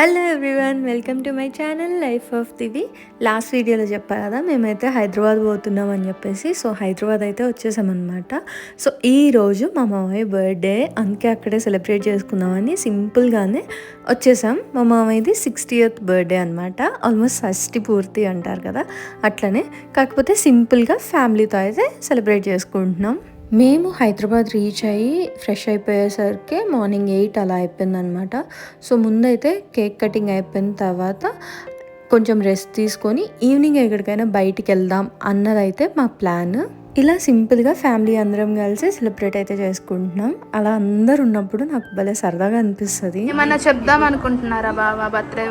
Hello everyone welcome to my channel life of Divi last వీడియోలో చెప్పా కదా మేమైతే హైదరాబాద్ పోతున్నాం అని చెప్పేసి సో హైదరాబాద్ అయితే వచ్చేసామన్నమాట. సో ఈ రోజు మా మామయ్య బర్త్డే అందుకే అక్కడే సెలబ్రేట్ చేసుకుందామని సింపుల్గానే వచ్చేసాం. మా మామయ్యది సిక్స్టీయత్ బర్త్డే అనమాట ఆల్మోస్ట్ షష్టి పూర్తి అంటారు కదా అట్లనే. కాకపోతే సింపుల్గా ఫ్యామిలీతో అయితే సెలబ్రేట్ చేసుకుంటున్నాం. మేము హైదరాబాద్ రీచ్ అయ్యి ఫ్రెష్ అయిపోయేసరికి మార్నింగ్ ఎయిట్ అలా అయిపోయిందనమాట. సో ముందైతే కేక్ కటింగ్ అయిపోయిన తర్వాత కొంచెం రెస్ట్ తీసుకొని ఈవినింగ్ ఎక్కడికైనా బయటికి వెళ్దాం అన్నదైతే మా ప్లాన్. ఇలా సింపుల్గా ఫ్యామిలీ అందరం కలిసి సెలబ్రేట్ అయితే చేసుకుంటున్నాం. అలా అందరు ఉన్నప్పుడు నాకు భలే సరదాగా అనిపిస్తుంది. ఏమన్నా చెప్దాం అనుకుంటున్నారా బాబా బర్త్డే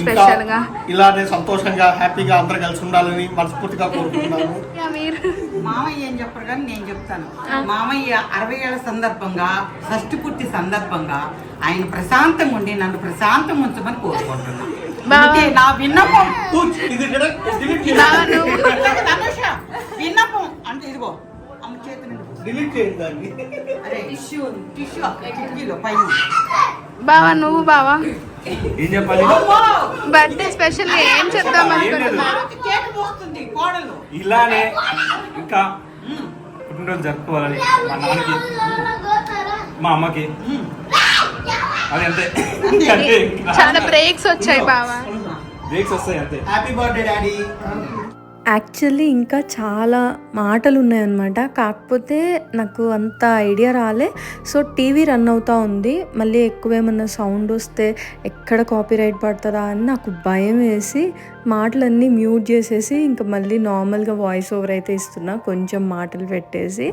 ఇంకా స్పెషల్గా ఇలానే సంతోషంగా హ్యాపీగా అందరు కలిసి ఉండాలని మనస్ఫూర్తిగా కోరుకుంటున్నాము. యా, మీరు. మామయ్య ఏం చెప్పరు కానీ నేను చెప్తాను. మామయ్య అరవై ఏళ్ళ సందర్భంగా షష్టి పూర్తి సందర్భంగా ఆయన ప్రశాంతంగా ఉండి నన్ను ప్రశాంతంగా ఉంచమని కోరుకుంటున్నాను నా విన్నపం విన్నపం అంటే ఇదిగో అమ్మ చేతి బావా నువ్వు బావా? బర్త్డే స్పెషల్ ఏం చెప్దాం అనుకుంటున్నారు ఇలానే ఇంకా పుట్టినరోజు జరుపుకోవాలని మా నాన్నకి మా అమ్మకి. అది అంతే. చాలా బ్రేక్స్ వచ్చాయి బావా. బ్రేక్స్ వస్తాయి అంతే. హ్యాపీ బర్త్డే డాడీ యాక్చువల్లీ ఇంకా చాలా మాటలు ఉన్నాయన్నమాట కాకపోతే నాకు అంత ఐడియా రాలే. సో టీవీ రన్ అవుతూ ఉంది. మళ్ళీ ఎక్కువ ఏమన్నా సౌండ్ వస్తే ఎక్కడ కాపీరైట్ పడుతుందా అని నాకు భయం వేసి మాటలన్నీ మ్యూట్ చేసేసి ఇంకా మళ్ళీ నార్మల్గా వాయిస్ ఓవర్ అయితే ఇస్తున్నా. కొంచెం మాటలు పెట్టేసి.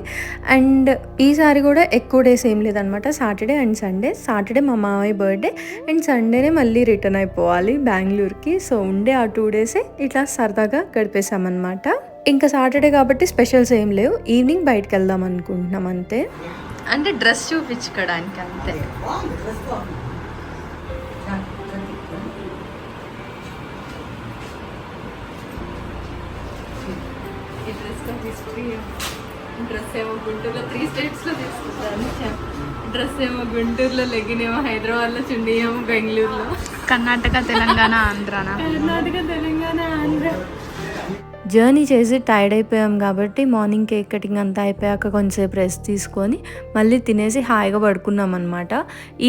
అండ్ ఈసారి కూడా ఎక్కువ డేస్ ఏం లేదనమాట. Saturday and Sunday. సాటర్డే మా మామయ్య బర్త్డే. అండ్ సండేనే మళ్ళీ రిటర్న్ అయిపోవాలి బెంగళూరుకి. సో ఉండే ఆ టూ డేసే ఇట్లా సరదాగా గడిపేశామన్నమాట. ఇంకా సాటర్డే కాబట్టి స్పెషల్స్ ఏం లేవు. ఈవినింగ్ బయటకు వెళ్దాం అనుకుంటున్నాం అంతే. అంటే డ్రెస్ చూపించుకోవడానికి అంతే డ్రెస్ హిస్టరీ డ్రెస్ ఏమో గుంటూరులో త్రీ స్టేట్స్లో తీసుకుంటాను డ్రెస్ ఏమో గుంటూరులో లెగిన్ ఏమో హైదరాబాద్లో చుండి ఏమో బెంగళూరులో. కర్ణాటక తెలంగాణ ఆంధ్రానా? కర్ణాటక తెలంగాణ ఆంధ్ర. జర్నీ చేసి టైర్డ్ అయిపోయాం కాబట్టి మార్నింగ్ కేక్ కటింగ్ అంతా అయిపోయాక కొంచెంసేపు రెస్ట్ తీసుకొని మళ్ళీ తినేసి హాయిగా పడుకున్నాం అనమాట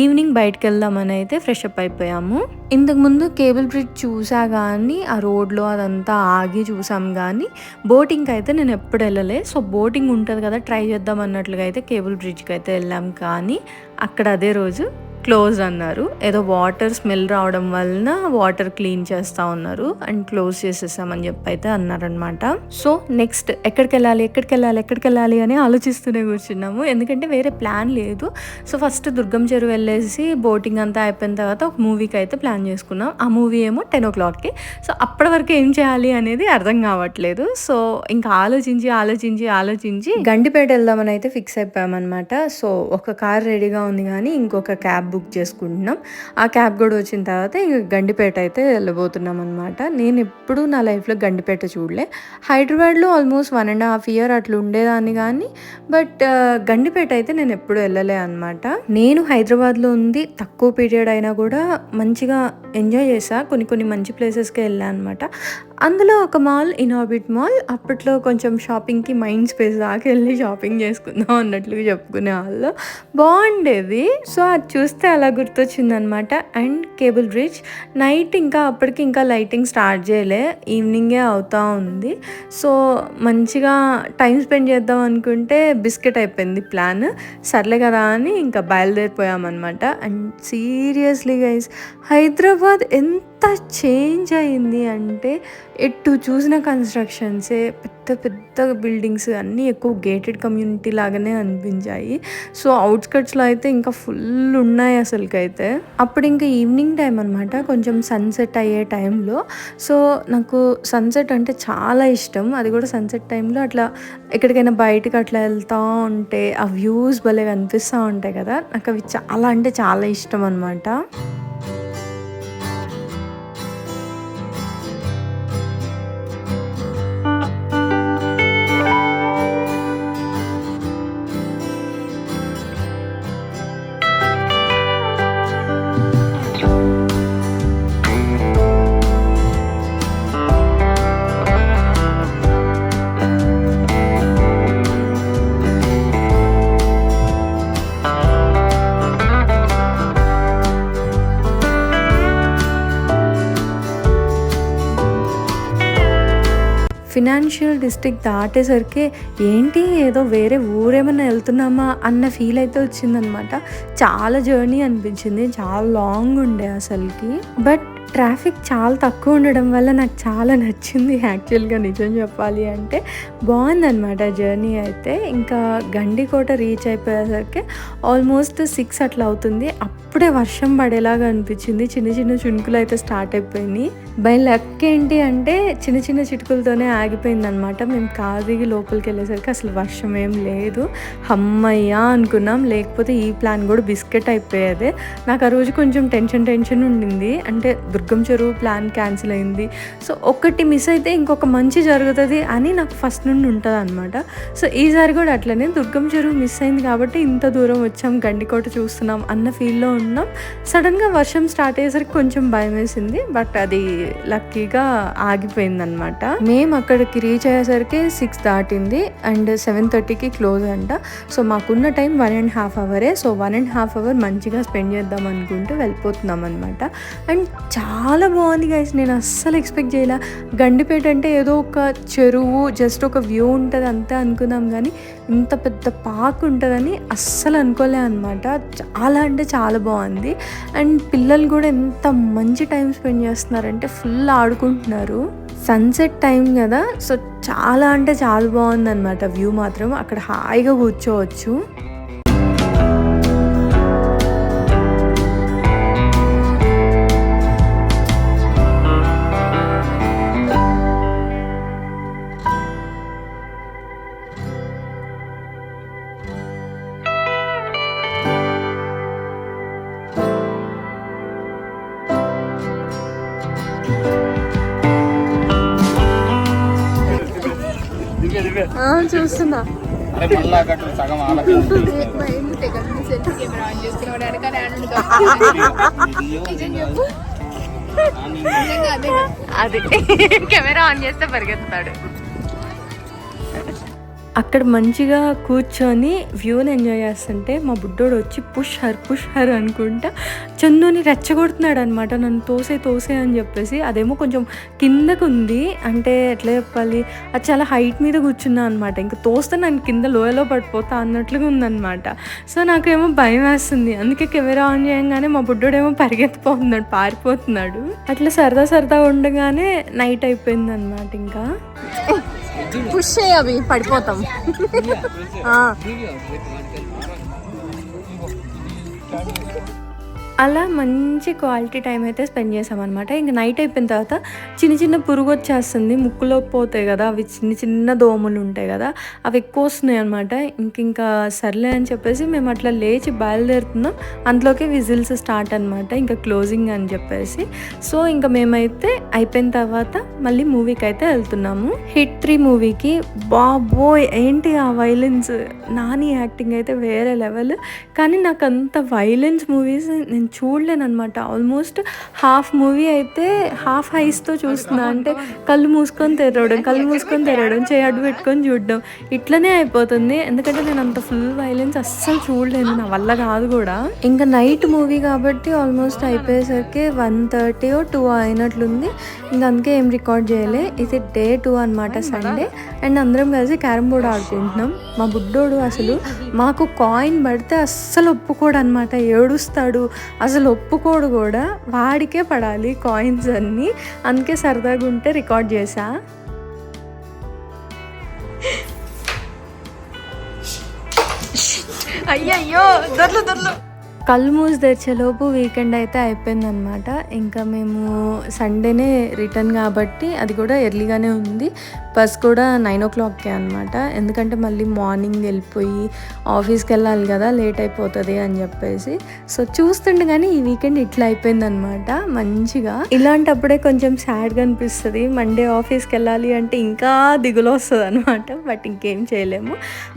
ఈవినింగ్ బయటకు వెళ్దామని అయితే ఫ్రెష్ అప్ అయిపోయాము. ఇంతకుముందు కేబుల్ బ్రిడ్జ్ చూసా కానీ ఆ రోడ్లో అదంతా ఆగి చూసాం కానీ బోటింగ్కి అయితే నేను ఎప్పుడు వెళ్ళలే. సో బోటింగ్ ఉంటుంది కదా ట్రై చేద్దాం అన్నట్లుగా అయితే కేబుల్ బ్రిడ్జ్కి అయితే వెళ్ళాం. కానీ అక్కడ అదే రోజు క్లోజ్ అన్నారు. ఏదో వాటర్ స్మెల్ రావడం వలన వాటర్ క్లీన్ చేస్తూ ఉన్నారు. అండ్ క్లోజ్ చేసేసామని చెప్పి అయితే అన్నారనమాట సో నెక్స్ట్ ఎక్కడికి వెళ్ళాలి ఎక్కడికి వెళ్ళాలి ఎక్కడికి వెళ్ళాలి అని ఆలోచిస్తూనే కూర్చున్నాము. ఎందుకంటే వేరే ప్లాన్ లేదు. సో ఫస్ట్ దుర్గం చెరువు వెళ్ళేసి బోటింగ్ అంతా అయిపోయిన తర్వాత ఒక మూవీకి అయితే ప్లాన్ చేసుకున్నాం. ఆ మూవీ ఏమో టెన్ ఓ క్లాక్కి సో అప్పటి వరకు ఏం చేయాలి అనేది అర్థం కావట్లేదు. సో ఇంకా ఆలోచించి ఆలోచించి ఆలోచించి గండిపేట వెళ్దామని అయితే ఫిక్స్ అయిపోయామన్నమాట. సో ఒక కార్ రెడీగా ఉంది కానీ ఇంకొక క్యాబ్ బుక్ చేసుకుంటున్నాం. ఆ క్యాబ్ కూడా వచ్చిన తర్వాత ఇంక గండిపేట అయితే వెళ్ళబోతున్నాం అనమాట నేను ఎప్పుడూ నా లైఫ్లో గండిపేట చూడలే. హైదరాబాద్లో almost one and half year అట్లా ఉండేదాన్ని కానీ బట్ గండిపేట అయితే నేను ఎప్పుడు వెళ్ళలే అనమాట నేను హైదరాబాద్లో ఉంది తక్కువ పీరియడ్ అయినా కూడా మంచిగా ఎంజాయ్ చేసా. కొన్ని కొన్ని మంచి ప్లేసెస్కి వెళ్ళాను అనమాట అందులో ఒక మాల్ ఇనాబిట్ మాల్ అప్పట్లో కొంచెం షాపింగ్కి మైండ్ స్పేస్ దాకా వెళ్ళి షాపింగ్ చేసుకుందాం అన్నట్లుగా చెప్పుకునే వాళ్ళు. బాగుండేది. సో అది చూస్తే అలా గుర్తొచ్చిందనమాట. And cable bridge. నైట్ ఇంకా అప్పటికి ఇంకా లైటింగ్ స్టార్ట్ చేయలే. ఈవినింగే అవుతా ఉంది. సో మంచిగా టైం స్పెండ్ చేద్దాం అనుకుంటే బిస్కెట్ అయిపోయింది ప్లాన్. సర్లే కదా అని ఇంకా బయలుదేరిపోయామన్నమాట అండ్ సీరియస్లీ గైస్ హైదరాబాద్ ఎంత చేంజ్ అయింది అంటే ఎటు చూసిన కన్స్ట్రక్షన్సే పెద్ద పెద్ద బిల్డింగ్స్ అన్నీ ఎక్కువ గేటెడ్ కమ్యూనిటీ లాగానే అనిపించాయి. సో అవుట్స్కట్స్లో అయితే ఇంకా ఫుల్ ఉన్నాయి అసలుకైతే. అప్పుడు ఇంకా ఈవినింగ్ టైం అనమాట కొంచెం సన్సెట్ అయ్యే టైంలో సో నాకు సన్సెట్ అంటే చాలా ఇష్టం. అది కూడా సన్సెట్ టైంలో అట్లా ఎక్కడికైనా బయటకు అట్లా వెళ్తూ ఉంటే ఆ వ్యూస్ భలే కనిపిస్తూ ఉంటాయి కదా. నాకు అవి చాలా అంటే చాలా ఇష్టం అనమాట ఫినాన్షియల్ డిస్ట్రిక్ట్ దాటేసరికి ఏంటి ఏదో వేరే ఊరేమైనా వెళ్తున్నామా అన్న ఫీల్ అయితే వచ్చిందనమాట. చాలా జర్నీ అనిపించింది. చాలా లాంగ్ ఉండే అసలుకి. బట్ ట్రాఫిక్ చాలా తక్కువ ఉండడం వల్ల నాకు చాలా నచ్చింది యాక్చువల్గా నిజం చెప్పాలి అంటే బాగుందన్నమాట జర్నీ అయితే. ఇంకా గండికోట రీచ్ అయిపోయేసరికి ఆల్మోస్ట్ సిక్స్ అట్లా అవుతుంది. అప్పుడే వర్షం పడేలాగా అనిపించింది. చిన్న చిన్న చినుకులు అయితే స్టార్ట్ అయిపోయినాయి. బై లక్ ఏంటి అంటే చిన్న చిన్న చిటుకులతోనే ఆగిపోయింది అనమాట మేము కారు దిగి లోపలికి వెళ్ళేసరికి అసలు వర్షం ఏం లేదు. హమ్మయ్యా అనుకున్నాం. లేకపోతే ఈ ప్లాన్ కూడా బిస్కెట్ అయిపోయేదే. నాకు ఆ రోజు కొంచెం టెన్షన్ టెన్షన్ ఉండింది. అంటే దుర్గం చెరువు ప్లాన్ క్యాన్సిల్ అయింది. సో ఒకటి మిస్ అయితే ఇంకొక మంచి జరుగుతుంది అని నాకు ఫస్ట్ నుండి ఉంటుంది అనమాట సో ఈసారి కూడా అట్లనే దుర్గం చెరువు మిస్ అయింది కాబట్టి ఇంత దూరం వచ్చాం గండికోట చూస్తున్నాం అన్న ఫీల్లో ఉన్నాం. సడన్గా వర్షం స్టార్ట్ అయ్యేసరికి కొంచెం భయం వేసింది బట్ అది లక్కీగా ఆగిపోయింది అనమాట మేము అక్కడికి రీచ్ అయ్యేసరికి సిక్స్ దాటింది అండ్ సెవెన్ థర్టీకి క్లోజ్ అంట. సో మాకున్న time one and half అవరే so one and half hour మంచిగా స్పెండ్ చేద్దాం అనుకుంటూ వెళ్ళిపోతున్నాం అనమాట అండ్ చాలా చాలా బాగుంది గైస్ నేను అస్సలు ఎక్స్పెక్ట్ చేయలే. గండిపేట అంటే ఏదో ఒక చెరువు జస్ట్ ఒక వ్యూ ఉంటుంది అంతే అనుకున్నాం కానీ ఇంత పెద్ద పార్క్ ఉంటుందని అస్సలు అనుకోలే అనమాట చాలా అంటే చాలా బాగుంది. అండ్ పిల్లలు కూడా ఎంత మంచి టైం స్పెండ్ చేస్తున్నారంటే ఫుల్ ఆడుకుంటున్నారు. సన్సెట్ టైం కదా సో చాలా అంటే చాలా బాగుంది అనమాట వ్యూ మాత్రం. అక్కడ హాయిగా కూర్చోవచ్చు. కదా. అది. కెమెరా ఆన్ చేస్తే పరిగెత్తాడు అక్కడ మంచిగా కూర్చొని వ్యూని ఎంజాయ్ చేస్తుంటే మా బుడ్డోడు వచ్చి పుష్ హర్ పుష్ హర్ అనుకుంటా చందుని రెచ్చగొడుతున్నాడు అనమాట నన్ను తోసే తోసే అని చెప్పేసి అదేమో కొంచెం కిందకు ఉంది అంటే ఎట్లా చెప్పాలి? అది చాలా హైట్ మీద కూర్చున్నా అనమాట. ఇంకా తోస్తే నన్ను కింద లోయలో పడిపోతా అన్నట్లుగా ఉందన్నమాట సో నాకేమో భయం వేస్తుంది. అందుకే కెమెరా ఆన్ చేయగానే మా బుడ్డోడేమో పరిగెత్తిపోతున్నాడు పారిపోతున్నాడు. అట్లా సరదా సరదా ఉండగానే నైట్ అయిపోయింది అనమాట ఇంకా. పుష్ అవి పడిపోతాం. అలా మంచి క్వాలిటీ టైం అయితే స్పెండ్ చేసామన్నమాట. ఇంక నైట్ అయిపోయిన తర్వాత చిన్న చిన్న పురుగు వచ్చేస్తుంది ముక్కులో పోతాయి కదా అవి చిన్న చిన్న దోమలు ఉంటాయి కదా అవి ఎక్కువ వస్తున్నాయి అనమాట ఇంక ఇంకా సర్లే అని చెప్పేసి మేము అట్లా లేచి బయలుదేరుతున్నాం. అందులోకి విజిల్స్ స్టార్ట్ అనమాట ఇంకా క్లోజింగ్ అని చెప్పేసి. సో ఇంకా మేమైతే అయిపోయిన తర్వాత మళ్ళీ మూవీకి అయితే వెళ్తున్నాము. హిట్ త్రీ మూవీకి బాబోయ్ ఏంటి ఆ వైలెన్స్ నాని యాక్టింగ్ అయితే వేరే లెవెల్. కానీ నాకు అంత వైలెన్స్ మూవీస్ నేను నేను చూడలేనమాట ఆల్మోస్ట్ హాఫ్ మూవీ అయితే హాఫ్ హైస్తో చూస్తున్నా. అంటే కళ్ళు మూసుకొని తెరవడం కళ్ళు మూసుకొని తెరవడం చేయి అడ్డు పెట్టుకొని చూడడం ఇట్లనే అయిపోతుంది. ఎందుకంటే నేను అంత ఫుల్ వైలెన్స్ అస్సలు చూడలేను నా వల్ల కాదు కూడా. ఇంకా నైట్ మూవీ కాబట్టి ఆల్మోస్ట్ అయిపోయేసరికి వన్ థర్టీ టూ అయినట్లుంది. ఇంకా అందుకే ఏం రికార్డ్ చేయలే. ఇది డే టూ అనమాట సండే అండ్ అందరం కలిసి క్యారమ్ బోర్డ్ ఆడుకుంటున్నాం. మా బుడ్డోడు అసలు మాకు కాయిన్ పడితే అస్సలు ఒప్పుకోడు అనమాట ఏడుస్తాడు అసలు ఒప్పుకోడు కూడా. వాడికే పడాలి కాయిన్స్ అన్నీ. అందుకే సరదాగా ఉంటే రికార్డ్ చేసా. అయ్యయ్యో దొర్లు దొర్లు. కళ్ళు మూసి తెరిచేలోపు వీకెండ్ అయితే అయిపోయిందనమాట ఇంకా మేము సండేనే రిటర్న్ కాబట్టి అది కూడా ఎర్లీగానే ఉంది. బస్ కూడా నైన్ ఓ క్లాక్కే అనమాట ఎందుకంటే మళ్ళీ మార్నింగ్ వెళ్ళిపోయి ఆఫీస్కి వెళ్ళాలి కదా లేట్ అయిపోతుంది అని చెప్పేసి. సో చూస్తుండే కానీ ఈ వీకెండ్ ఇట్లా అయిపోయిందనమాట మంచిగా. ఇలాంటప్పుడే కొంచెం సాడ్గా అనిపిస్తుంది. మండే ఆఫీస్కి వెళ్ళాలి అంటే ఇంకా దిగులు వస్తుంది అనమాట బట్ ఇంకేం చేయలేము.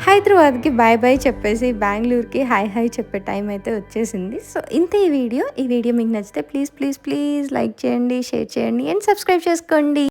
హైదరాబాద్కి బాయ్ బాయ్ చెప్పేసి బెంగళూరుకి హాయ్ హాయ్ చెప్పే టైం అయితే వచ్చేసింది. సో ఇంత ఈ వీడియో. ఈ వీడియో మీకు నచ్చితే ప్లీజ్ ప్లీజ్ ప్లీజ్ లైక్ చేయండి షేర్ చేయండి అండ్ సబ్స్క్రైబ్ చేసుకోండి.